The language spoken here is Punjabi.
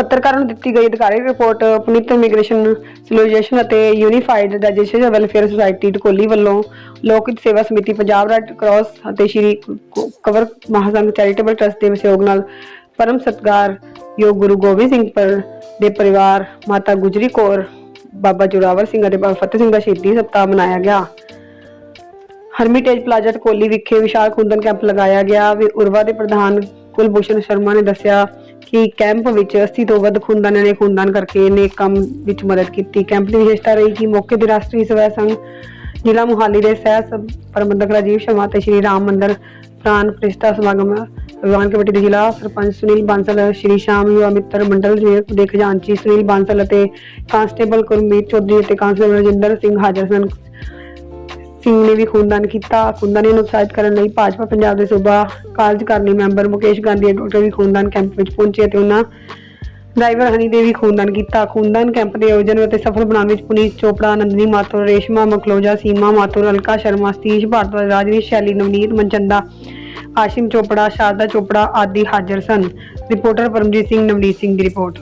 ਪੱਤਰਕਾਰਾਂ ਨੂੰ ਦਿੱਤੀ ਗਈ ਅਧਿਕਾਰੀ ਰਿਪੋਰਟ ਪੁਨੀਤ ਇਮੀਗ੍ਰੇਸ਼ਨ ਸੋਲੂਸ਼ਨ ਅਤੇ unified registration welfare society Takoli ਵੱਲੋਂ ਲੋਕ ਹਿੱਤ ਸੇਵਾ ਸਮਿਤੀ ਪੰਜਾਬ ਰੈੱਡ ਕਰਾਸ ਅਤੇ ਸ਼੍ਰੀ ਕ- ਕਵਰ ਮਹਾਸੰਘ ਚੈਰੀਟੇਬਲ ਟਰਸਟ ਦੇ ਸਹਿਯੋਗ ਨਾਲ ਪਰਮ ਸਤਿਕਾਰ ਯੋਗ ਗੁਰੂ ਗੋਬਿੰਦ ਸਿੰਘ ਪਰ ਦੇ ਪਰਿਵਾਰ ਮਾਤਾ ਗੁਜਰੀ ਕੌਰ, ਬਾਬਾ ਜੋਰਾਵਰ ਸਿੰਘ ਅਤੇ ਬਾਬਾ ਫਤਿਹ ਸਿੰਘ ਦਾ ਸ਼ਹੀਦੀ ਸਪਤਾਹ ਮਨਾਇਆ ਗਿਆ। ਹਰਮਿਟੇਜ ਪਲਾਜ਼ਾ ਟਕੋਲੀ ਵਿਖੇ ਵਿਸ਼ਾਲ ਖੂਨਦਾਨ ਕੈਂਪ ਲਗਾਇਆ ਗਿਆ। ਉਰਵਾ ਦੇ ਪ੍ਰਧਾਨ ਕੁਲਭੂਸ਼ਣ ਸ਼ਰਮਾ ਨੇ ਦੱਸਿਆ ਕਿ ਕੈਂਪ ਵਿੱਚ 80 ਤੋਂ ਵੱਧ ਖੂਨਦਾਨਾਂ ਨੇ ਖੂਨਦਾਨ ਕਰਕੇ ਨੇਕ ਕੰਮ ਵਿੱਚ ਮਦਦ ਕੀਤੀ। ਕੈਂਪ ਦੀ ਵਿਸ਼ੇਸ਼ਤਾ ਰਹੀ ਕਿ ਮੌਕੇ ਤੇ ਰਾਸ਼ਟਰੀ ਸਵੈ ਸੰਘ, ਜ਼ਿਲ੍ਹਾ ਮੁਹਾਲੀ ਦੇ ਸਹਿ ਪ੍ਰਬੰਧਕ ਰਾਜੀਵ ਸ਼ਰਮਾ ਤੇ ਸ਼੍ਰੀ ਰਾਮ ਮੰਦਰ ਪ੍ਰਾਨ ਪ੍ਰਿਸ਼ਤਾ ਸਮਾਗਮ ਵਿਵਾਨ ਕਮੇਟੀ ਦੇ ਜ਼ਿਲ੍ਹਾ ਸਰਪੰਚ ਸੁਨੀਲ ਬਾਂਸਲ, ਸ਼੍ਰੀ ਸ਼ਾਮ ਯੁਵਾ ਮਿੱਤਰ ਮੰਡਲ ਦੇ- ਦੇ ਖਜ਼ਾਨਚੀ ਸੁਨੀਲ ਬਾਂਸਲ ਅਤੇ ਕਾਂਸਟੇਬਲ ਗੁਰਮੀਤ ਚੌਧਰੀ ਅਤੇ ਕਾਂਸਟੇਬਲ ਰਜਿੰਦਰ ਸਿੰਘ ਹਾਜ਼ਰ ਸਨ। ਸਿੰਘ ਨੇ ਵੀ ਖੂਨਦਾਨ ਕੀਤਾ, ਖੂਨਦਾਨੀ ਨੂੰ ਉਤਸ਼ਾਹਿਤ ਕਰਨ ਲਈ ਭਾਜਪਾ ਪੰਜਾਬ ਦੇ ਸੂਬਾ ਕਾਰਜਕਾਰਨੀ ਮੈਂਬਰ ਮੁਕੇਸ਼ ਗਾਂਧੀ ਅਤੇ ਡਾਕਟਰ ਵੀ ਖੂਨਦਾਨ ਕੈਂਪ ਵਿੱਚ ਪਹੁੰਚੇ ਅਤੇ ਉਹਨਾਂ ਡਰਾਈਵਰ ਹਨੀ ਦੇ ਵੀ ਖੂਨਦਾਨ ਕੀਤਾ। ਖੂਨਦਾਨ ਕੈਂਪ ਦੇ ਆਯੋਜਨ ਅਤੇ ਸਫਲ ਬਣਾਉਣ ਵਿੱਚ ਪੁਨੀਤ ਚੋਪੜਾ, ਨੰਦਨੀ ਮਾਥੁਰ, ਰੇਸ਼ਮਾ ਮਖਲੋਜਾ ਸੀਮਾ ਮਾਥੁਰ, ਅਲਕਾ ਸ਼ਰਮਾ, ਸਤੀਸ਼ ਭਾਰਤਵਾਜ ਰਾਜਵੀਰ ਸ਼ੈਲੀ, ਨਵਨੀਤ ਮਨਚੰਦਾ, ਆਸ਼ਿਮ ਚੋਪੜਾ, ਸ਼ਾਰਦਾ ਚੋਪੜਾ ਆਦਿ ਹਾਜ਼ਰ ਸਨ। ਰਿਪੋਰਟਰ ਪਰਮਜੀਤ ਸਿੰਘ, ਨਵਨੀਤ ਸਿੰਘ ਦੀ ਰਿਪੋਰਟ।